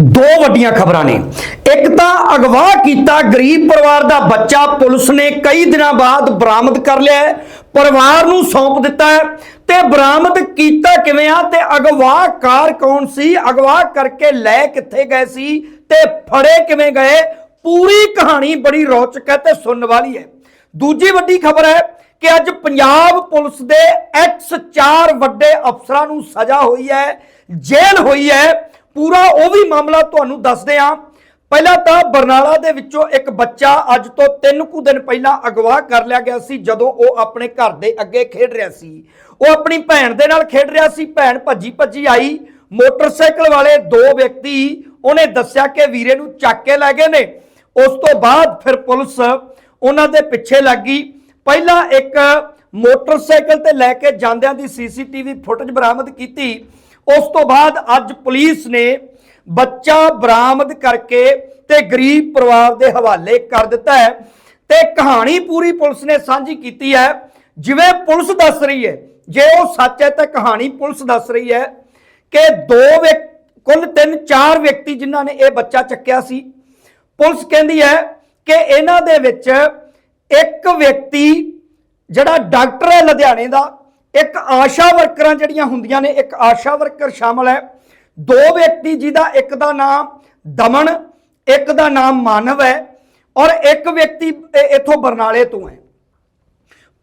ਦੋ ਵੱਡੀਆਂ ਖਬਰਾਂ ਨੇ। ਇੱਕ ਤਾਂ ਅਗਵਾ ਕੀਤਾ ਗਰੀਬ ਪਰਿਵਾਰ ਦਾ ਬੱਚਾ ਪੁਲਿਸ ਨੇ ਕਈ ਦਿਨਾਂ ਬਾਅਦ ਬਰਾਮਦ ਕਰ ਲਿਆ ਹੈ। ਪਰਿਵਾਰ ਨੂੰ ਸੌਂਪ ਦਿੱਤਾ ਹੈ। ਤੇ ਬਰਾਮਦ ਕੀਤਾ ਕਿਵੇਂ ਆ? ਤੇ ਅਗਵਾਕਾਰ ਕੌਣ ਸੀ? ਅਗਵਾ ਕਰਕੇ ਲੈ ਕਿੱਥੇ ਗਏ ਸੀ? ਤੇ ਫੜੇ ਕਿਵੇਂ ਗਏ? ਪੂਰੀ ਕਹਾਣੀ ਬੜੀ ਰੌਚਕ ਹੈ ਤੇ ਸੁਣਨ ਵਾਲੀ ਹੈ। ਦੂਜੀ ਵੱਡੀ ਖਬਰ ਹੈ ਕਿ ਅੱਜ ਪੰਜਾਬ ਪੁਲਿਸ ਦੇ ਐਕਸ ਚਾਰ ਵੱਡੇ ਅਫਸਰਾਂ ਨੂੰ ਸਜ਼ਾ ਹੋਈ ਹੈ, ਜੇਲ੍ਹ ਹੋਈ ਹੈ। ਪੂਰਾ ਉਹ ਵੀ ਮਾਮਲਾ ਤੁਹਾਨੂੰ ਦੱਸਦੇ ਹਾਂ। ਪਹਿਲਾਂ ਤਾਂ ਬਰਨਾਲਾ ਦੇ ਵਿੱਚੋਂ ਇੱਕ ਬੱਚਾ ਅੱਜ ਤੋਂ 3 ਕੁ ਦਿਨ ਪਹਿਲਾਂ ਅਗਵਾ ਕਰ ਲਿਆ ਗਿਆ ਸੀ, ਜਦੋਂ ਉਹ ਆਪਣੇ ਘਰ ਦੇ ਅੱਗੇ ਖੇਡ ਰਿਹਾ ਸੀ। ਉਹ ਆਪਣੀ ਭੈਣ ਦੇ ਨਾਲ ਖੇਡ ਰਿਹਾ ਸੀ, ਭੈਣ ਭੱਜੀ ਭੱਜੀ ਆਈ। ਮੋਟਰਸਾਈਕਲ ਵਾਲੇ ਦੋ ਵਿਅਕਤੀ ਉਹਨੇ ਦੱਸਿਆ ਕਿ ਵੀਰੇ ਨੂੰ ਚੱਕ ਕੇ ਲੈ ਗਏ ਨੇ। ਉਸ ਤੋਂ ਬਾਅਦ ਫਿਰ ਪੁਲਿਸ ਉਹਨਾਂ ਦੇ ਪਿੱਛੇ ਲੱਗੀ ਪਹਿਲਾਂ ਇੱਕ ਮੋਟਰਸਾਈਕਲ ਤੇ ਲੈ ਕੇ ਜਾਂਦਿਆਂ ਦੀ ਸੀਸੀਟੀਵੀ ਫੁਟੇਜ ਬਰਾਮਦ ਕੀਤੀ। ਉਸ ਤੋਂ ਬਾਅਦ ਅੱਜ ਪੁਲਿਸ ਨੇ ਬੱਚਾ ਬਰਾਮਦ ਕਰਕੇ ਤੇ ਗਰੀਬ ਪਰਿਵਾਰ ਦੇ ਹਵਾਲੇ ਕਰ ਦਿੱਤਾ ਹੈ ਤੇ ਕਹਾਣੀ ਪੂਰੀ ਪੁਲਿਸ ਨੇ ਸਾਂਝੀ ਕੀਤੀ ਹੈ। ਜਿਵੇਂ ਪੁਲਿਸ ਦੱਸ ਰਹੀ ਹੈ, ਜੇ ਉਹ ਸੱਚ ਹੈ ਤਾਂ ਕਹਾਣੀ ਪੁਲਿਸ ਦੱਸ ਰਹੀ ਹੈ ਕਿ ਦੋ ਵਿਅਕ- ਕੁੱਲ ਤਿੰਨ, ਚਾਰ ਵਿਅਕਤੀ ਜਿਨ੍ਹਾਂ ਨੇ ਇਹ ਬੱਚਾ ਚੱਕਿਆ ਸੀ। ਪੁਲਿਸ ਕਹਿੰਦੀ ਹੈ ਕਿ ਇਹਨਾਂ ਦੇ ਵਿੱਚ ਇੱਕ ਵਿਅਕਤੀ ਜਿਹੜਾ ਡਾਕਟਰ ਹੈ ਲੁਧਿਆਣੇ ਦਾ ਇੱਕ ਆਸ਼ਾ ਵਰਕਰਾਂ ਜਿਹੜੀਆਂ ਹੁੰਦੀਆਂ ਨੇ, ਇੱਕ ਆਸ਼ਾ ਵਰਕਰ ਸ਼ਾਮਲ ਹੈ। ਦੋ ਵਿਅਕਤੀ ਜਿਹਦਾ ਇੱਕ ਦਾ ਨਾਮ ਦਮਨ, ਇੱਕ ਦਾ ਨਾਮ ਮਾਨਵ ਹੈ ਔਰ ਇੱਕ ਵਿਅਕਤੀ ਇੱਥੋਂ ਬਰਨਾਲੇ ਤੋਂ ਹੈ।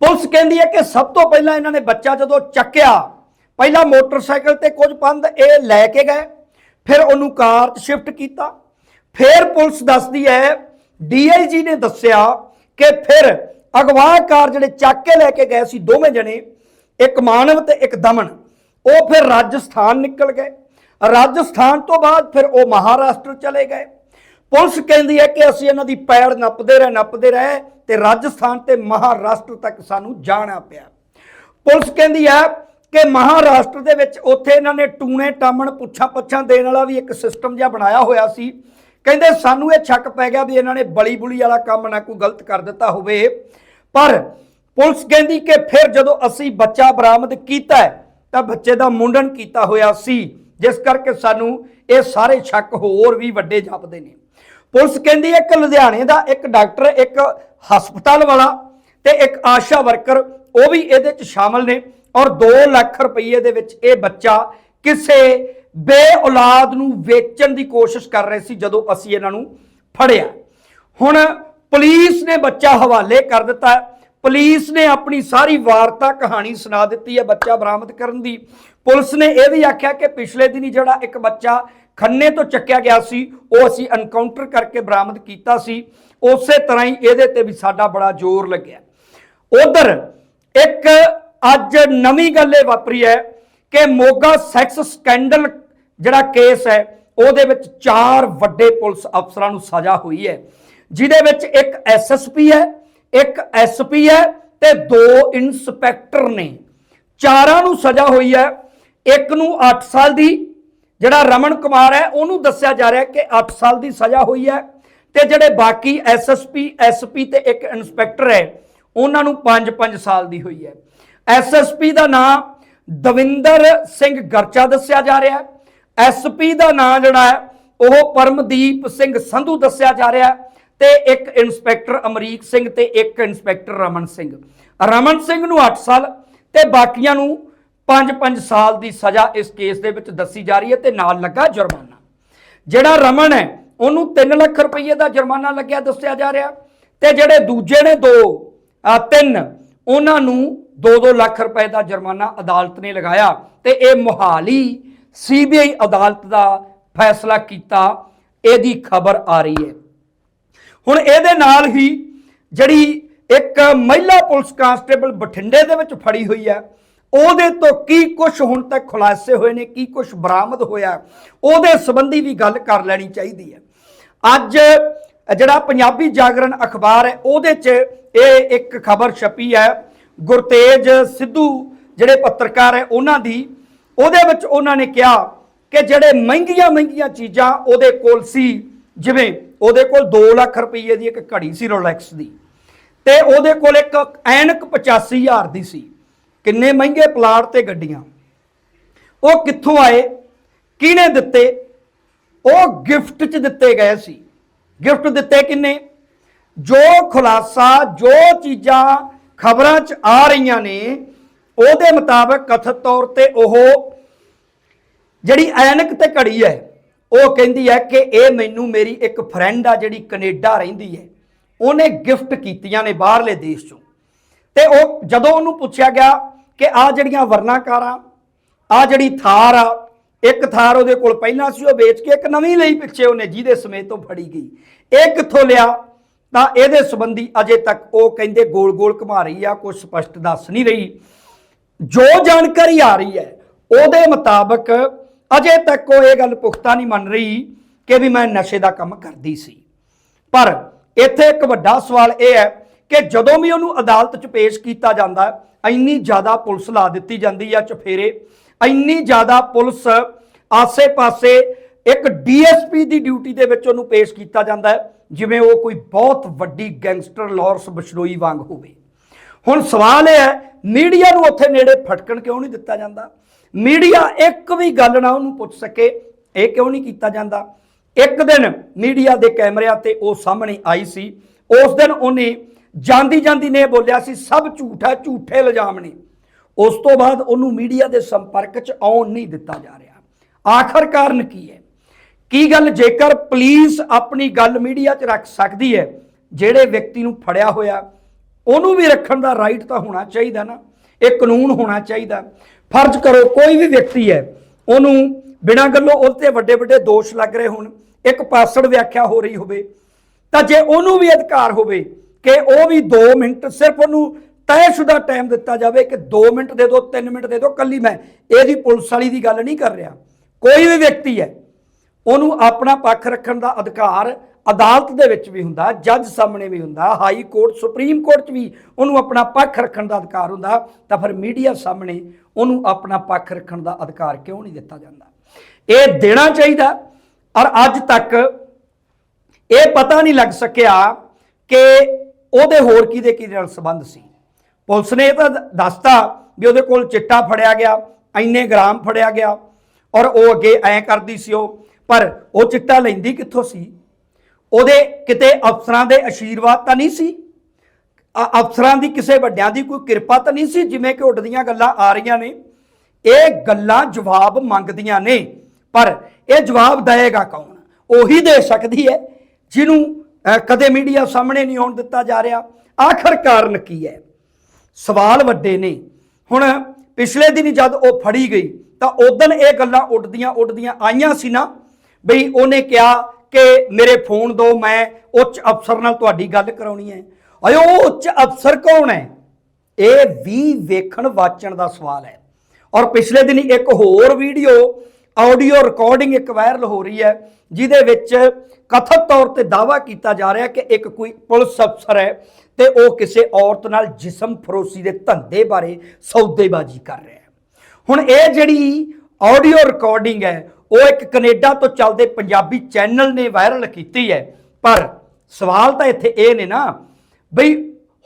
ਪੁਲਿਸ ਕਹਿੰਦੀ ਹੈ ਕਿ ਸਭ ਤੋਂ ਪਹਿਲਾਂ ਇਹਨਾਂ ਨੇ ਬੱਚਾ ਜਦੋਂ ਚੱਕਿਆ, ਪਹਿਲਾਂ ਮੋਟਰਸਾਈਕਲ ਤੇ ਕੁਝ ਪੰਦ ਇਹ ਲੈ ਕੇ ਗਏ, ਫਿਰ ਉਹਨੂੰ ਕਾਰ 'ਚ ਸ਼ਿਫਟ ਕੀਤਾ। ਫਿਰ ਪੁਲਿਸ ਦੱਸਦੀ ਹੈ ਡੀਆਈਜੀ ਨੇ ਦੱਸਿਆ ਕਿ ਫਿਰ ਅਗਵਾ ਕਾਰ ਜਿਹੜੇ ਚੱਕ ਕੇ ਲੈ ਕੇ ਗਏ ਸੀ ਦੋਵੇਂ ਜਣੇ ਇੱਕ ਮਾਨਵ ਤੇ ਇੱਕ ਦਮਨ। ਉਹ ਫਿਰ ਰਾਜਸਥਾਨ ਨਿਕਲ ਗਏ। ਰਾਜਸਥਾਨ ਤੋਂ ਬਾਅਦ ਫਿਰ ਉਹ ਮਹਾਰਾਸ਼ਟਰ ਚਲੇ ਗਏ। ਪੁਲਿਸ ਕਹਿੰਦੀ ਹੈ ਕਿ ਅਸੀਂ ਇਹਨਾਂ ਦੀ ਪੈੜ ਨੱਪਦੇ ਰਹੇ ਨੱਪਦੇ ਰਹੇ ਤੇ ਰਾਜਸਥਾਨ ਤੇ ਮਹਾਰਾਸ਼ਟਰ ਤੱਕ ਸਾਨੂੰ ਜਾਣਾ ਪਿਆ। ਪੁਲਿਸ ਕਹਿੰਦੀ ਹੈ ਕਿ ਮਹਾਰਾਸ਼ਟਰ ਦੇ ਵਿੱਚ ਉੱਥੇ ਇਹਨਾਂ ਨੇ ਟੂਣੇ, ਟਾਮਣ, ਪੁੱਛਾਂ ਪੱਛਾਂ ਦੇਣ ਵਾਲਾ ਵੀ ਇੱਕ ਸਿਸਟਮ ਜਿਹਾ ਬਣਾਇਆ ਹੋਇਆ ਸੀ। ਕਹਿੰਦੇ ਸਾਨੂੰ ਇਹ ਸ਼ੱਕ ਪੈ ਗਿਆ ਵੀ ਇਹਨਾਂ ਨੇ ਬਲੀ ਬੁਲੀ ਵਾਲਾ ਕੰਮ ਨਾ ਕੋਈ ਗਲਤ ਕਰ ਦਿੱਤਾ ਹੋਵੇ। ਪਰ ਪੁਲਿਸ ਕਹਿੰਦੀ ਕਿ ਫਿਰ ਜਦੋਂ ਅਸੀਂ ਬੱਚਾ ਬਰਾਮਦ ਕੀਤਾ ਤਾਂ ਬੱਚੇ ਦਾ ਮੁੰਡਨ ਕੀਤਾ ਹੋਇਆ ਸੀ, ਜਿਸ ਕਰਕੇ ਸਾਨੂੰ ਇਹ ਸਾਰੇ ਸ਼ੱਕ ਹੋਰ ਵੀ ਵੱਡੇ ਜਾਪਦੇ ਨੇ। ਪੁਲਿਸ ਕਹਿੰਦੀ ਹੈ ਕਿ ਲੁਧਿਆਣੇ ਦਾ ਇੱਕ ਡਾਕਟਰ, ਇੱਕ ਹਸਪਤਾਲ ਵਾਲਾ ਤੇ ਇੱਕ ਆਸ਼ਾ ਵਰਕਰ, ਉਹ ਵੀ ਇਹਦੇ ਚ ਸ਼ਾਮਲ ਨੇ ਔਰ 2 ਲੱਖ ਰੁਪਏ ਦੇ ਵਿੱਚ ਇਹ ਬੱਚਾ ਕਿਸੇ ਬੇ ਔਲਾਦ ਨੂੰ ਵੇਚਣ ਦੀ ਕੋਸ਼ਿਸ਼ ਕਰ ਰਹੇ ਸੀ ਜਦੋਂ ਅਸੀਂ ਇਹਨਾਂ ਨੂੰ ਫੜਿਆ। ਹੁਣ ਪੁਲਿਸ ਨੇ ਬੱਚਾ ਹਵਾਲੇ ਕਰ ਦਿੱਤਾ ਪੁਲਿਸ ਨੇ ਆਪਣੀ ਸਾਰੀ ਵਾਰਤਾ ਕਹਾਣੀ ਸੁਣਾ ਦਿੱਤੀ ਹੈ ਬੱਚਾ ਬਰਾਮਦ ਕਰਨ ਦੀ। ਪੁਲਿਸ ਨੇ ਇਹ ਵੀ ਆਖਿਆ ਕਿ ਪਿਛਲੇ ਦਿਨੀ ਜਿਹੜਾ ਇੱਕ ਬੱਚਾ ਖੰਨੇ ਤੋਂ ਚੱਕਿਆ ਗਿਆ ਸੀ, ਉਹ ਅਸੀਂ ਐਨਕਾਊਂਟਰ ਕਰਕੇ ਬਰਾਮਦ ਕੀਤਾ ਸੀ। ਉਸੇ ਤਰ੍ਹਾਂ ਹੀ ਇਹਦੇ ਤੇ ਵੀ ਸਾਡਾ ਬੜਾ ਜ਼ੋਰ ਲੱਗਿਆ। ਉਧਰ ਇੱਕ ਅੱਜ ਨਵੀਂ ਗੱਲ ਇਹ ਵਾਪਰੀ ਹੈ ਕਿ ਮੋਗਾ ਸੈਕਸ ਸਕੈਂਡਲ ਜਿਹੜਾ ਕੇਸ ਹੈ, ਉਹਦੇ ਵਿੱਚ ਚਾਰ ਵੱਡੇ ਪੁਲਿਸ ਅਫਸਰਾਂ ਨੂੰ ਸਜ਼ਾ ਹੋਈ ਹੈ। ਜਿਹਦੇ ਵਿੱਚ ਇੱਕ ਐਸਐਸਪੀ ਹੈ ਇੱਕ ਐਸਪੀ ਹੈ ਤੇ ਦੋ ਇਨਸਪੈਕਟਰ ਨੇ। ਚਾਰਾਂ ਨੂੰ ਸਜ਼ਾ ਹੋਈ ਹੈ। ਇੱਕ ਨੂੰ 8 ਸਾਲ ਦੀ, ਜਿਹੜਾ ਰਮਨ ਕੁਮਾਰ ਹੈ, ਉਹਨੂੰ ਦੱਸਿਆ ਜਾ ਰਿਹਾ ਕਿ 8 ਸਾਲ ਦੀ ਸਜ਼ਾ ਹੋਈ ਹੈ ਤੇ ਜਿਹੜੇ ਬਾਕੀ ਐਸਐਸਪੀ, ਐਸਪੀ ਤੇ ਇੱਕ ਇਨਸਪੈਕਟਰ ਹੈ, ਉਹਨਾਂ ਨੂੰ 5-5 ਸਾਲ ਦੀ ਹੋਈ ਹੈ। ਐਸਐਸਪੀ ਦਾ ਨਾਮ ਦਵਿੰਦਰ ਸਿੰਘ ਗਰਚਾ ਦੱਸਿਆ ਜਾ ਰਿਹਾ ਹੈ। ਐਸਪੀ ਦਾ ਨਾਮ ਜਿਹੜਾ ਹੈ, ਉਹ ਪਰਮਦੀਪ ਸਿੰਘ ਸੰਧੂ ਦੱਸਿਆ ਜਾ ਰਿਹਾ ਹੈ। ਤੇ ਇੱਕ ਇਨਸਪੈਕਟਰ ਅਮਰੀਕ ਸਿੰਘ ਤੇ ਇੱਕ ਇਨਸਪੈਕਟਰ ਰਮਨ ਸਿੰਘ। ਰਮਨ ਸਿੰਘ ਨੂੰ 8 ਸਾਲ ਤੇ ਬਾਕੀਆਂ ਨੂੰ 5-5 ਸਾਲ ਦੀ ਸਜ਼ਾ ਇਸ ਕੇਸ ਦੇ ਵਿੱਚ ਦੱਸੀ ਜਾ ਰਹੀ ਹੈ ਤੇ ਨਾਲ ਲੱਗਾ ਜੁਰਮਾਨਾ। ਜਿਹੜਾ ਰਮਨ ਹੈ, ਉਹਨੂੰ 3 ਲੱਖ ਰੁਪਏ ਦਾ ਜੁਰਮਾਨਾ ਲੱਗਿਆ ਦੱਸਿਆ ਜਾ ਰਿਹਾ ਤੇ ਜਿਹੜੇ ਦੂਜੇ ਨੇ ਦੋ ਆ ਤਿੰਨ, ਉਹਨਾਂ ਨੂੰ 2-2 ਲੱਖ ਰੁਪਏ ਦਾ ਜੁਰਮਾਨਾ ਅਦਾਲਤ ਨੇ ਲਗਾਇਆ ਤੇ ਇਹ ਮੁਹਾਲੀ ਸੀਬੀਆਈ ਅਦਾਲਤ ਦਾ ਫੈਸਲਾ ਕੀਤਾ, ਇਹਦੀ ਖਬਰ ਆ ਰਹੀ ਹੈ। ਹੁਣ ਇਹਦੇ ਨਾਲ ਹੀ ਜਿਹੜੀ ਇੱਕ ਮਹਿਲਾ ਪੁਲਿਸ ਕਾਂਸਟੇਬਲ ਬਠਿੰਡੇ ਦੇ ਵਿੱਚ ਫੜੀ ਹੋਈ ਹੈ, ਉਹਦੇ ਤੋਂ ਕੀ ਕੁਝ ਹੁਣ ਤੱਕ ਖੁਲਾਸੇ ਹੋਏ ਨੇ, ਕੀ ਕੁਝ ਬਰਾਮਦ ਹੋਇਆ, ਉਹਦੇ ਸੰਬੰਧੀ ਵੀ ਗੱਲ ਕਰ ਲੈਣੀ ਚਾਹੀਦੀ ਹੈ। ਅੱਜ ਜਿਹੜਾ ਪੰਜਾਬੀ ਜਾਗਰਣ ਅਖਬਾਰ ਹੈ, ਉਹਦੇ 'ਚ ਇਹ ਇੱਕ ਖਬਰ ਛਪੀ ਹੈ, ਗੁਰਤੇਜ ਸਿੱਧੂ ਜਿਹੜੇ ਪੱਤਰਕਾਰ ਹੈ, ਉਹਨਾਂ ਦੀ, ਉਹਦੇ ਵਿੱਚ ਉਹਨਾਂ ਨੇ ਕਿਹਾ ਕਿ ਜਿਹੜੇ ਮਹਿੰਗੀਆਂ ਮਹਿੰਗੀਆਂ ਚੀਜ਼ਾਂ ਉਹਦੇ ਕੋਲ ਸੀ, ਜਿਵੇਂ ਉਹਦੇ ਕੋਲ 2 ਲੱਖ ਰੁਪਏ ਦੀ ਇੱਕ ਘੜੀ ਸੀ ਰੋਲੈਕਸ ਦੀ। ਤੇ ਉਹਦੇ ਕੋਲ ਇੱਕ ਐਨਕ 85000 ਦੀ ਸੀ। ਕਿੰਨੇ ਮਹਿੰਗੇ ਪਲਾਟ ਤੇ ਗੱਡੀਆਂ। ਉਹ ਕਿੱਥੋਂ ਆਏ? ਕਿਹਨੇ ਦਿੱਤੇ? ਉਹ ਗਿਫਟ 'ਚ ਦਿੱਤੇ ਗਏ ਸੀ। ਗਿਫਟ ਦਿੱਤੇ ਕਿੰਨੇ? ਜੋ ਖੁਲਾਸਾ, ਜੋ ਚੀਜ਼ਾਂ ਖਬਰਾਂ 'ਚ ਆ ਰਹੀਆਂ ਨੇ, ਉਹਦੇ ਮੁਤਾਬਕ ਕਥਿਤ ਤੌਰ ਤੇ ਉਹ ਜਿਹੜੀ ਐਨਕ ਤੇ ਘੜੀ ਹੈ ਉਹ ਕਹਿੰਦੀ ਹੈ ਕਿ ਇਹ ਮੈਨੂੰ ਮੇਰੀ ਇੱਕ ਫਰੈਂਡ ਆ ਜਿਹੜੀ ਕੈਨੇਡਾ ਰਹਿੰਦੀ ਹੈ। ਉਹਨੇ ਗਿਫਟ ਕੀਤੀਆਂ ਨੇ ਬਾਹਰਲੇ ਦੇਸ਼ ਚੋਂ। ਤੇ ਉਹ ਜਦੋਂ ਉਹਨੂੰ ਪੁੱਛਿਆ ਗਿਆ ਕਿ ਆ ਜਿਹੜੀਆਂ ਵਰਨਾਕਾਰਾਂ ਆ ਜਿਹੜੀ ਥਾਰ ਆ, ਇੱਕ ਥਾਰ ਉਹਦੇ ਕੋਲ ਪਹਿਲਾਂ ਸੀ, ਉਹ ਵੇਚ ਕੇ ਇੱਕ ਨਵੀਂ ਲਈ ਪਿੱਛੇ ਉਹਨੇ, ਜਿਹਦੇ ਸਮੇਤ ਤੋਂ ਫੜੀ ਗਈ। ਇਹ ਕਿੱਥੋਂ ਲਿਆ? ਤਾਂ ਇਹਦੇ ਸੰਬੰਧੀ ਅਜੇ ਤੱਕ ਉਹ ਕਹਿੰਦੇ ਗੋਲ-ਗੋਲ ਘੁਮਾ ਰਹੀ ਆ ਕੁਝ ਸਪਸ਼ਟ ਦੱਸ ਨਹੀਂ ਰਹੀ। ਜੋ ਜਾਣਕਾਰੀ ਆ ਰਹੀ ਹੈ, ਉਹਦੇ ਮੁਤਾਬਕ ਅਜੇ ਤੱਕ ਉਹ ਇਹ ਗੱਲ ਪੁਖਤਾ ਨਹੀਂ ਮੰਨ ਰਹੀ ਕਿ ਵੀ ਮੈਂ ਨਸ਼ੇ ਦਾ ਕੰਮ ਕਰਦੀ ਸੀ। ਪਰ ਇੱਥੇ ਇੱਕ ਵੱਡਾ ਸਵਾਲ ਇਹ ਹੈ ਕਿ ਜਦੋਂ ਵੀ ਉਹਨੂੰ ਅਦਾਲਤ 'ਚ ਪੇਸ਼ ਕੀਤਾ ਜਾਂਦਾ, ਇੰਨੀ ਜ਼ਿਆਦਾ ਪੁਲਿਸ ਲਾ ਦਿੱਤੀ ਜਾਂਦੀ ਆ ਚਫੇਰੇ, ਇੰਨੀ ਜ਼ਿਆਦਾ ਪੁਲਿਸ ਆਸੇ-ਪਾਸੇ ਇੱਕ ਡੀਐਸਪੀ ਦੀ ਡਿਊਟੀ ਦੇ ਵਿੱਚ ਉਹਨੂੰ ਪੇਸ਼ ਕੀਤਾ ਜਾਂਦਾ ਜਿਵੇਂ ਉਹ ਕੋਈ ਬਹੁਤ ਵੱਡੀ ਗੈਂਗਸਟਰ ਲਾਰੈਂਸ ਬਸ਼ਰੋਈ ਵਾਂਗ ਹੋਵੇ। ਹੁਣ ਸਵਾਲ ਇਹ ਹੈ, ਮੀਡੀਆ ਨੂੰ ਉੱਥੇ ਨੇੜੇ ਫਟਕਣ ਕਿਉਂ ਨਹੀਂ ਦਿੱਤਾ ਜਾਂਦਾ? ਮੀਡੀਆ ਇੱਕ ਵੀ ਗੱਲ ਨਾ ਉਹਨੂੰ ਪੁੱਛ ਸਕੇ, ਇਹ ਕਿਉਂ ਨਹੀਂ ਕੀਤਾ ਜਾਂਦਾ? ਇੱਕ ਦਿਨ ਮੀਡੀਆ ਦੇ ਕੈਮਰਿਆਂ ਤੇ ਉਹ ਸਾਹਮਣੇ ਆਈ ਸੀ। ਉਸ ਦਿਨ ਉਹਨੇ ਜਾਂਦੀ ਜਾਂਦੀ ਨੇ ਬੋਲਿਆ ਸੀ, ਸਭ ਝੂਠ ਹੈ, ਝੂਠੇ ਇਲਜ਼ਾਮ ਨੇ। ਉਸ ਤੋਂ ਬਾਅਦ ਉਹਨੂੰ ਮੀਡੀਆ ਦੇ ਸੰਪਰਕ 'ਚ ਆਉਣ ਨਹੀਂ ਦਿੱਤਾ ਜਾ ਰਿਹਾ। ਆਖਰ ਕਾਰਨ ਕੀ ਹੈ? ਕੀ ਗੱਲ ਜੇਕਰ ਪੁਲਿਸ ਆਪਣੀ ਗੱਲ ਮੀਡੀਆ 'ਚ ਰੱਖ ਸਕਦੀ ਹੈ, ਜਿਹੜੇ ਵਿਅਕਤੀ ਨੂੰ ਫੜਿਆ ਹੋਇਆ, ਉਹਨੂੰ ਵੀ ਰੱਖਣ ਦਾ ਰਾਈਟ ਤਾਂ ਹੋਣਾ ਚਾਹੀਦਾ ਨਾ, ਇਹ ਕਾਨੂੰਨ ਹੋਣਾ ਚਾਹੀਦਾ। ਫਰਜ਼ ਕਰੋ ਕੋਈ ਵੀ ਵਿਅਕਤੀ ਹੈ, ਉਹਨੂੰ ਬਿਨਾਂ ਗੱਲੋਂ ਉਹ ਤੇ ਵੱਡੇ ਵੱਡੇ ਦੋਸ਼ ਲੱਗ ਰਹੇ ਹੋਣ, ਇੱਕ ਪਾਸੜ ਵਿਆਖਿਆ ਹੋ ਰਹੀ ਹੋਵੇ, ਤਾਂ ਜੇ ਉਹਨੂੰ ਵੀ ਅਧਿਕਾਰ ਹੋਵੇ ਕਿ ਉਹ ਵੀ 2 ਮਿੰਟ ਸਿਰਫ ਉਹਨੂੰ ਤੈਅਸ਼ੁਦਾ ਟਾਈਮ ਦਿੱਤਾ ਜਾਵੇ ਕਿ 2 ਮਿੰਟ ਦੇ ਦਿਓ 3 ਮਿੰਟ ਦੇ ਦਿਓ ਕੱਲੀ ਮੈਂ ਇਹਦੀ ਪੁਲਿਸ ਵਾਲੀ ਦੀ ਗੱਲ ਨਹੀਂ ਕਰ ਰਿਹਾ। ਕੋਈ ਵੀ ਵਿਅਕਤੀ ਹੈ, ਉਹਨੂੰ ਆਪਣਾ ਪੱਖ ਰੱਖਣ ਦਾ ਅਧਿਕਾਰ ਅਦਾਲਤ ਦੇ ਵਿੱਚ ਵੀ ਹੁੰਦਾ, ਜੱਜ ਸਾਹਮਣੇ ਵੀ ਹੁੰਦਾ, ਹਾਈ ਕੋਰਟ, ਸੁਪਰੀਮ ਕੋਰਟ 'ਚ ਵੀ ਉਹਨੂੰ ਆਪਣਾ ਪੱਖ ਰੱਖਣ ਦਾ ਅਧਿਕਾਰ ਹੁੰਦਾ, ਤਾਂ ਫਿਰ ਮੀਡੀਆ ਸਾਹਮਣੇ ਉਹਨੂੰ ਆਪਣਾ ਪੱਖ ਰੱਖਣ ਦਾ ਅਧਿਕਾਰ ਕਿਉਂ ਨਹੀਂ ਦਿੱਤਾ ਜਾਂਦਾ? ਇਹ ਦੇਣਾ ਚਾਹੀਦਾ। ਔਰ ਅੱਜ ਤੱਕ ਇਹ ਪਤਾ ਨਹੀਂ ਲੱਗ ਸਕਿਆ ਕਿ ਉਹਦੇ ਹੋਰ ਕਿਹਦੇ ਕਿਹਦੇ ਨਾਲ ਸੰਬੰਧ ਸੀ। ਪੁਲਿਸ ਨੇ ਇਹ ਤਾਂ ਦੱਸਤਾ ਵੀ ਉਹਦੇ ਕੋਲ ਚਿੱਟਾ ਫੜਿਆ ਗਿਆ, ਇੰਨੇ ਗ੍ਰਾਮ ਫੜਿਆ ਗਿਆ, ਔਰ ਉਹ ਅੱਗੇ ਐ ਕਰਦੀ ਸੀ ਉਹ। ਪਰ ਉਹ ਚਿੱਟਾ ਲੈਂਦੀ ਕਿੱਥੋਂ ਸੀ? ਉਹਦੇ ਕਿਤੇ ਅਫਸਰਾਂ ਦੇ ਆਸ਼ੀਰਵਾਦ ਤਾਂ ਨਹੀਂ ਸੀ? ਅਫਸਰਾਂ ਦੀ ਕਿਸੇ ਵੱਡਿਆਂ ਦੀ ਕੋਈ ਕਿਰਪਾ ਤਾਂ ਨਹੀਂ ਸੀ, ਜਿਵੇਂ ਕਿ ਉੱਡਦੀਆਂ ਗੱਲਾਂ ਆ ਰਹੀਆਂ ਨੇ। ਇਹ ਗੱਲਾਂ ਜਵਾਬ ਮੰਗਦੀਆਂ ਨੇ, ਪਰ ਇਹ ਜਵਾਬ ਦੇਏਗਾ ਕੌਣ? ਉਹੀ ਦੇ ਸਕਦੀ ਹੈ, ਜਿਹਨੂੰ ਕਦੇ ਮੀਡੀਆ ਸਾਹਮਣੇ ਨਹੀਂ ਆਉਣ ਦਿੱਤਾ ਜਾ ਰਿਹਾ। ਆਖਰ ਕਾਰਨ ਕੀ ਹੈ? ਸਵਾਲ ਵੱਡੇ ਨੇ। ਹੁਣ ਪਿਛਲੇ ਦਿਨ ਜਦ ਉਹ ਫੜੀ ਗਈ, ਤਾਂ ਉਦੋਂ ਇਹ ਗੱਲਾਂ ਉੱਡਦੀਆਂ ਉੱਡਦੀਆਂ ਆਈਆਂ ਸੀ ਨਾ, ਬਈ ਉਹਨੇ ਕਿਹਾ ਕਿ ਮੇਰੇ ਫੋਨ ਦਿਓ ਮੈਂ ਉੱਚ ਅਫਸਰ ਨਾਲ ਤੁਹਾਡੀ ਗੱਲ ਕਰਾਉਣੀ ਹੈ। ਅਯੋ ਉਹ ਉੱਚ ਅਫਸਰ ਕੌਣ ਹੈ? ਇਹ ਵੀ ਵੇਖਣ ਵਾਚਣ ਦਾ ਸਵਾਲ ਹੈ। ਔਰ ਪਿਛਲੇ ਦਿਨ ਇੱਕ ਹੋਰ ਵੀਡੀਓ ਆਡੀਓ ਰਿਕਾਰਡਿੰਗ ਇੱਕ ਵਾਇਰਲ ਹੋ ਰਹੀ ਹੈ, ਜਿਹਦੇ ਵਿੱਚ ਕਥਿਤ ਤੌਰ ਤੇ ਦਾਵਾ ਕੀਤਾ ਜਾ ਰਿਹਾ ਕਿ ਇੱਕ ਕੋਈ ਪੁਲਿਸ ਅਫਸਰ ਹੈ ਤੇ ਉਹ ਕਿਸੇ ਔਰਤ ਨਾਲ ਜਿਸਮ ਫਰੋਸ਼ੀ ਦੇ ਧੰਦੇ ਬਾਰੇ ਸੌਦੇਬਾਜ਼ੀ ਕਰ ਰਿਹਾ ਹੈ। ਹੁਣ ਇਹ ਜਿਹੜੀ ਆਡੀਓ ਰਿਕਾਰਡਿੰਗ ਹੈ, ਉਹ ਇੱਕ ਕੈਨੇਡਾ ਤੋਂ ਚੱਲਦੇ ਪੰਜਾਬੀ ਚੈਨਲ ਨੇ ਵਾਇਰਲ ਕੀਤੀ ਹੈ। ਪਰ ਸਵਾਲ ਤਾਂ ਇੱਥੇ ਇਹ ਨੇ ਨਾ ਬਈ,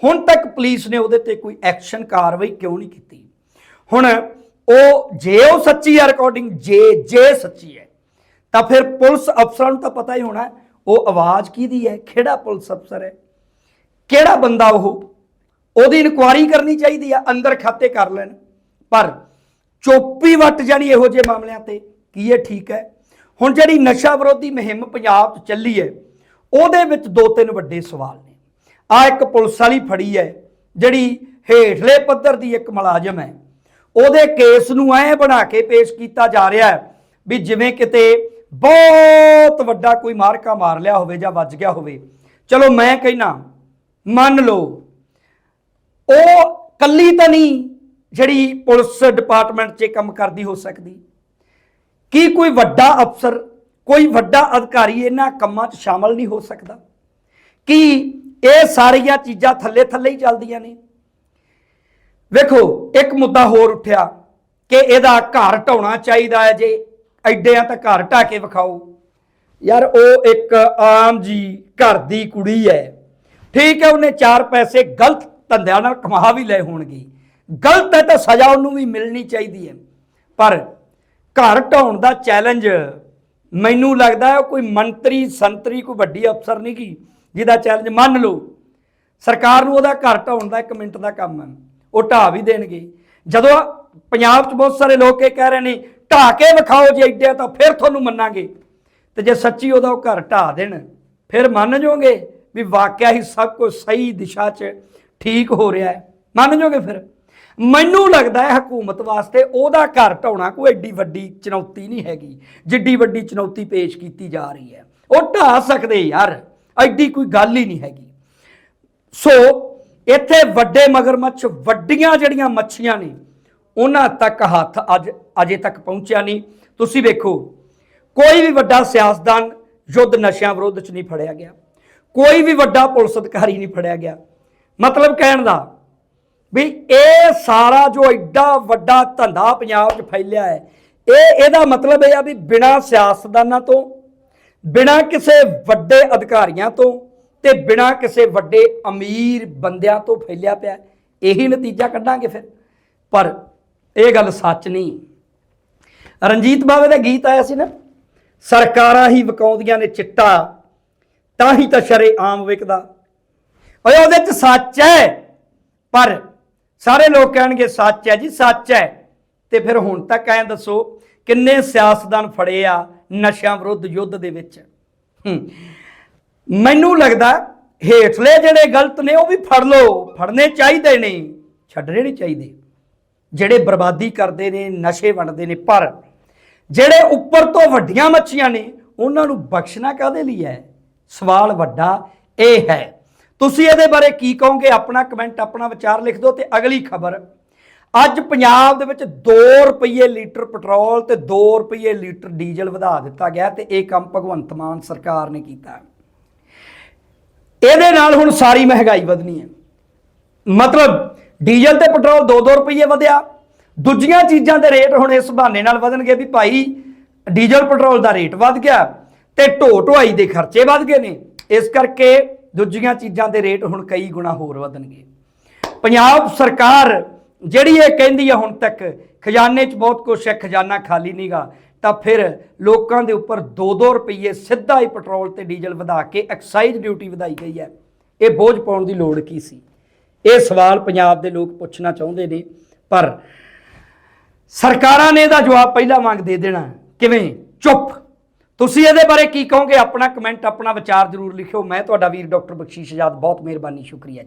ਹੁਣ ਤੱਕ ਪੁਲਿਸ ਨੇ ਉਹਦੇ ਤੇ ਕੋਈ ਐਕਸ਼ਨ ਕਾਰਵਾਈ ਕਿਉਂ ਨਹੀਂ ਕੀਤੀ? ਹੁਣ ਉਹ ਜੇ ਉਹ ਸੱਚੀ ਹੈ ਰਿਕਾਰਡਿੰਗ ਜੇ ਜੇ ਸੱਚੀ ਹੈ, ਤਾਂ ਫਿਰ ਪੁਲਿਸ ਅਫਸਰਾਂ ਨੂੰ ਤਾਂ ਪਤਾ ਹੀ ਹੋਣਾ, ਉਹ ਆਵਾਜ਼ ਕਿਹਦੀ ਹੈ, ਕਿਹੜਾ ਪੁਲਿਸ ਅਫਸਰ ਹੈ, ਕਿਹੜਾ ਬੰਦਾ ਉਹ? ਉਹਦੀ ਇਨਕੁਆਰੀ ਕਰਨੀ ਚਾਹੀਦੀ ਆ, ਅੰਦਰ ਖਾਤੇ ਕਰ ਲੈਣ। ਪਰ ਚੋਪੀ ਵੱਟ ਜਾਣੀ ਇਹੋ ਜਿਹੇ ਮਾਮਲਿਆਂ ਤੇ, ਕੀ ਇਹ ਠੀਕ ਹੈ? ਹੁਣ ਜਿਹੜੀ ਨਸ਼ਾ ਵਿਰੋਧੀ ਮੁਹਿੰਮ ਪੰਜਾਬ 'ਚ ਚੱਲੀ ਹੈ, ਉਹਦੇ ਵਿੱਚ ਦੋ ਤਿੰਨ ਵੱਡੇ ਸਵਾਲ। ਆ ਇੱਕ ਪੁਲਿਸ ਵਾਲੀ ਫੜੀ ਹੈ ਜਿਹੜੀ ਹੇਠਲੇ ਪੱਧਰ ਦੀ ਇੱਕ ਮੁਲਾਜ਼ਮ ਹੈ ਉਹਦੇ ਕੇਸ ਨੂੰ ਐ ਬਣਾ ਕੇ ਪੇਸ਼ ਕੀਤਾ ਜਾ ਰਿਹਾ ਹੈ ਵੀ ਜਿਵੇਂ ਕਿਤੇ ਬਹੁਤ ਵੱਡਾ ਕੋਈ ਮਾਰਕਾ ਮਾਰ ਲਿਆ ਹੋਵੇ ਜਾਂ ਵੱਜ ਗਿਆ ਹੋਵੇ। ਚਲੋ ਮੈਂ ਕਹਿਣਾ, ਮੰਨ ਲਓ, ਉਹ ਕੱਲੀ ਤਾਂ ਨਹੀਂ ਜਿਹੜੀ ਪੁਲਿਸ ਡਿਪਾਰਟਮੈਂਟ 'ਚ ਕੰਮ ਕਰਦੀ ਹੋ ਸਕਦੀ। ਕੀ ਕੋਈ ਵੱਡਾ ਅਫਸਰ, ਕੋਈ ਵੱਡਾ ਅਧਿਕਾਰੀ ਇਹਨਾਂ ਕੰਮਾਂ 'ਚ ਸ਼ਾਮਲ ਨਹੀਂ ਹੋ ਸਕਦਾ? ਕੀ ਇਹ ਸਾਰੀਆਂ ਚੀਜ਼ਾਂ ਥੱਲੇ ਥੱਲੇ ਹੀ ਚੱਲਦੀਆਂ ਨੇ। ਵੇਖੋ, ਇੱਕ ਮੁੱਦਾ ਹੋਰ ਉੱਠਿਆ ਕਿ ਇਹਦਾ ਘਰ ਢਾਉਣਾ ਚਾਹੀਦਾ ਹੈ ਜੇ। ਐਡਿਆਂ ਤਾਂ ਘਰ ਢਾ ਕੇ ਵਿਖਾਓ। ਯਾਰ, ਉਹ ਇੱਕ ਆਮ ਜੀ ਘਰ ਦੀ ਕੁੜੀ ਹੈ। ਠੀਕ ਹੈ, ਉਹਨੇ ਚਾਰ ਪੈਸੇ ਗਲਤ ਧੰਦਿਆਂ ਨਾਲ ਕਮਾ ਵੀ ਲਏ ਹੋਣਗੇ। ਗਲਤ ਹੈ ਤਾਂ ਸਜ਼ਾ ਉਹਨੂੰ ਵੀ ਮਿਲਣੀ ਚਾਹੀਦੀ ਹੈ। ਪਰ ਘਰ ਢਾਉਣ ਦਾ ਚੈਲੰਜ ਮੈਨੂੰ ਲੱਗਦਾ ਹੈ, ਉਹ ਕੋਈ ਮੰਤਰੀ, ਸੰਤਰੀ, ਕੋਈ ਵੱਡੀ ਅਫਸਰ ਨਹੀਂ ਕੀ ਜਿਹਦਾ ਚੈਲੰਜ ਮੰਨ ਲਓ। ਸਰਕਾਰ ਨੂੰ ਉਹਦਾ ਘਰ ਢਾਉਣ ਦਾ 1 ਮਿੰਟ ਦਾ ਕੰਮ ਹੈ। ਉਹ ਢਾਹ ਵੀ ਦੇਣਗੇ। ਜਦੋਂ ਪੰਜਾਬ 'ਚ ਬਹੁਤ ਸਾਰੇ ਲੋਕ ਇਹ ਕਹਿ ਰਹੇ ਨੇ, ਢਾਹ ਕੇ ਵਿਖਾਓ ਜੇ ਐਡੇ ਤਾਂ ਫਿਰ ਤੁਹਾਨੂੰ ਮੰਨਾਂਗੇ। ਤੇ ਜੇ ਸੱਚੀ ਉਹਦਾ ਉਹ ਘਰ ਢਾਹ ਦੇਣ, ਫਿਰ ਮੰਨ ਜਾਓਗੇ ਵੀ ਵਾਕਿਆ ਹੀ ਸਭ ਕੁਝ ਸਹੀ ਦਿਸ਼ਾ 'ਚ ਠੀਕ ਹੋ ਰਿਹਾ ਹੈ। ਮੰਨ ਜਾਓਗੇ ਫਿਰ। ਮੈਨੂੰ ਲੱਗਦਾ ਹੈ ਹਕੂਮਤ ਵਾਸਤੇ ਉਹਦਾ ਘਰ ਢਾਉਣਾ ਕੋਈ ਐਡੀ ਵੱਡੀ ਚੁਣੌਤੀ ਨਹੀਂ ਹੈਗੀ, ਜਿੱਡੀ ਵੱਡੀ ਚੁਣੌਤੀ ਪੇਸ਼ ਕੀਤੀ ਜਾ ਰਹੀ ਹੈ। ਉਹ ਢਾਹ ਸਕਦੇ ਯਾਰ। ਐਡੀ ਕੋਈ ਗੱਲ ਹੀ ਨਹੀਂ ਹੈਗੀ। ਸੋ ਇੱਥੇ ਵੱਡੇ ਮਗਰਮੱਛ, ਵੱਡੀਆਂ ਜਿਹੜੀਆਂ ਮੱਛੀਆਂ ਨੇ, ਉਹਨਾਂ ਤੱਕ ਹੱਥ ਅੱਜ, ਅਜੇ ਤੱਕ ਪਹੁੰਚਿਆ ਨਹੀਂ। ਤੁਸੀਂ ਵੇਖੋ, ਕੋਈ ਵੀ ਵੱਡਾ ਸਿਆਸਤਦਾਨ ਯੁੱਧ ਨਸ਼ਿਆਂ ਵਿਰੁੱਧ ਚ ਨਹੀਂ ਫੜਿਆ ਗਿਆ। ਕੋਈ ਵੀ ਵੱਡਾ ਪੁਲਿਸ ਅਧਿਕਾਰੀ ਨਹੀਂ ਫੜਿਆ ਗਿਆ। ਮਤਲਬ ਕਹਿਣ ਦਾ ਵੀ ਇਹ ਸਾਰਾ ਜੋ ਐਡਾ ਵੱਡਾ ਧੰਦਾ ਪੰਜਾਬ 'ਚ ਫੈਲਿਆ ਹੈ, ਇਹ, ਇਹਦਾ ਮਤਲਬ ਇਹ ਆ ਵੀ ਬਿਨਾਂ ਸਿਆਸਤਦਾਨਾਂ ਤੋਂ ਬਿਨਾਂ ਕਿਸੇ ਵੱਡੇ ਅਧਿਕਾਰੀਆਂ ਤੋਂ ਤੇ ਬਿਨਾਂ ਕਿਸੇ ਵੱਡੇ ਅਮੀਰ ਬੰਦਿਆਂ ਤੋਂ ਫੈਲਿਆ ਪਿਆ ਇਹੀ ਨਤੀਜਾ ਕੱਢਾਂਗੇ ਫਿਰ। ਪਰ ਇਹ ਗੱਲ ਸੱਚ ਨਹੀਂ। ਰਣਜੀਤ ਬਾਵੇ ਦਾ ਗੀਤ ਆਇਆ ਸੀ ਨਾ, ਸਰਕਾਰਾਂ ਹੀ ਵਕਾਉਂਦੀਆਂ ਨੇ ਚਿੱਟਾ, ਤਾਂ ਹੀ ਤਾਂ ਸ਼ਰੇ ਆਮ ਵਿਕਦਾ। ਓਏ ਉਹਦੇ ਚ ਸੱਚ ਹੈ, ਪਰ ਸਾਰੇ ਲੋਕ ਕਹਿਣਗੇ ਸੱਚ ਹੈ ਜੀ, ਸੱਚ ਹੈ। ਤੇ ਫਿਰ ਹੁਣ ਤੱਕ ਐਂ ਦੱਸੋ, ਕਿੰਨੇ ਸਿਆਸਤਦਾਨ ਫੜੇ ਆ ਨਸ਼ਿਆਂ ਵਿਰੁੱਧ ਯੁੱਧ ਦੇ ਵਿੱਚ। ਮੈਨੂੰ ਲੱਗਦਾ ਹੇਠਲੇ ਜਿਹੜੇ ਗਲਤ ਨੇ ਉਹ ਵੀ ਫੜ ਲਓ ਫੜਨੇ ਚਾਹੀਦੇ ਨੇ ਛੱਡਣੇ ਨਹੀਂ ਚਾਹੀਦੇ। ਜਿਹੜੇ ਬਰਬਾਦੀ ਕਰਦੇ ਨੇ ਨਸ਼ੇ ਵੰਡਦੇ ਨੇ ਪਰ ਜਿਹੜੇ ਉੱਪਰ ਤੋਂ ਵੱਡੀਆਂ ਮੱਛੀਆਂ ਨੇ ਉਹਨਾਂ ਨੂੰ ਬਖਸ਼ਣਾ ਕਾਦੇ ਲਈ ਹੈ? ਸਵਾਲ ਵੱਡਾ ਇਹ ਹੈ। ਤੁਸੀਂ ਇਹਦੇ ਬਾਰੇ ਕੀ ਕਹੋਗੇ? ਆਪਣਾ ਕਮੈਂਟ ਆਪਣਾ ਵਿਚਾਰ ਲਿਖ ਦਿਓ ਤੇ ਅਗਲੀ ਖਬਰ ਅੱਜ ਪੰਜਾਬ ਦੇ ਵਿੱਚ 2 ਰੁਪਏ ਲੀਟਰ ਪੈਟਰੋਲ ਤੇ 2 ਰੁਪਏ ਲੀਟਰ ਡੀਜ਼ਲ ਵਧਾ ਦਿੱਤਾ ਗਿਆ ਤੇ ਇਹ ਕੰਮ ਭਗਵੰਤ ਮਾਨ ਸਰਕਾਰ ਨੇ ਕੀਤਾ। ਇਹਦੇ ਨਾਲ ਹੁਣ ਸਾਰੀ ਮਹਿੰਗਾਈ ਵਧਣੀ ਹੈ। ਮਤਲਬ ਡੀਜ਼ਲ ਤੇ ਪੈਟਰੋਲ 2-2 ਰੁਪਏ ਵਧਿਆ। ਦੂਜੀਆਂ ਚੀਜ਼ਾਂ ਦੇ ਰੇਟ ਹੁਣ ਇਸ ਬਹਾਨੇ ਨਾਲ ਵਧਣਗੇ ਵੀ ਭਾਈ ਡੀਜ਼ਲ ਪੈਟਰੋਲ ਦਾ ਰੇਟ ਵੱਧ ਗਿਆ ਤੇ ਢੋ ਢੁਆਈ ਦੇ ਖਰਚੇ ਵੱਧ ਗਏ ਨੇ। ਇਸ ਕਰਕੇ ਦੂਜੀਆਂ ਚੀਜ਼ਾਂ ਦੇ ਰੇਟ ਹੁਣ ਕਈ ਗੁਣਾ ਹੋਰ ਵਧਣਗੇ। ਪੰਜਾਬ ਸਰਕਾਰ ਜਿਹੜੀ ਇਹ ਕਹਿੰਦੀ ਆ ਹੁਣ ਤੱਕ, ਖਜ਼ਾਨੇ 'ਚ ਬਹੁਤ ਕੁਛ ਹੈ, ਖਜ਼ਾਨਾ ਖਾਲੀ ਨਹੀਂਗਾ ਤਾਂ ਫਿਰ ਲੋਕਾਂ ਦੇ ਉੱਪਰ 2-2 ਰੁਪਏ ਸਿੱਧਾ ਹੀ ਪੈਟਰੋਲ ਤੇ ਡੀਜ਼ਲ ਵਧਾ ਕੇ ਐਕਸਾਈਜ਼ ਡਿਊਟੀ ਵਧਾਈ ਗਈ ਹੈ। ਇਹ ਬੋਝ ਪਾਉਣ ਦੀ ਲੋੜ ਕੀ ਸੀ? ਇਹ ਸਵਾਲ ਪੰਜਾਬ ਦੇ ਲੋਕ ਪੁੱਛਣਾ ਚਾਹੁੰਦੇ ਨੇ, ਪਰ ਸਰਕਾਰਾਂ ਨੇ ਇਹਦਾ ਜਵਾਬ ਪਹਿਲਾਂ ਮੰਗ ਦੇ ਦੇਣਾ। ਕਿਵੇਂ? ਚੁੱਪ। ਤੁਸੀਂ ਇਹਦੇ ਬਾਰੇ ਕੀ ਕਹੋਗੇ? ਆਪਣਾ ਕਮੈਂਟ ਆਪਣਾ ਵਿਚਾਰ ਜ਼ਰੂਰ ਲਿਖਿਓ। ਮੈਂ ਤੁਹਾਡਾ ਵੀਰ ਡਾਕਟਰ ਬਖਸ਼ੀਸ਼ ਆਜ਼ਾਦ, ਬਹੁਤ ਮਿਹਰਬਾਨੀ, ਸ਼ੁਕਰੀਆ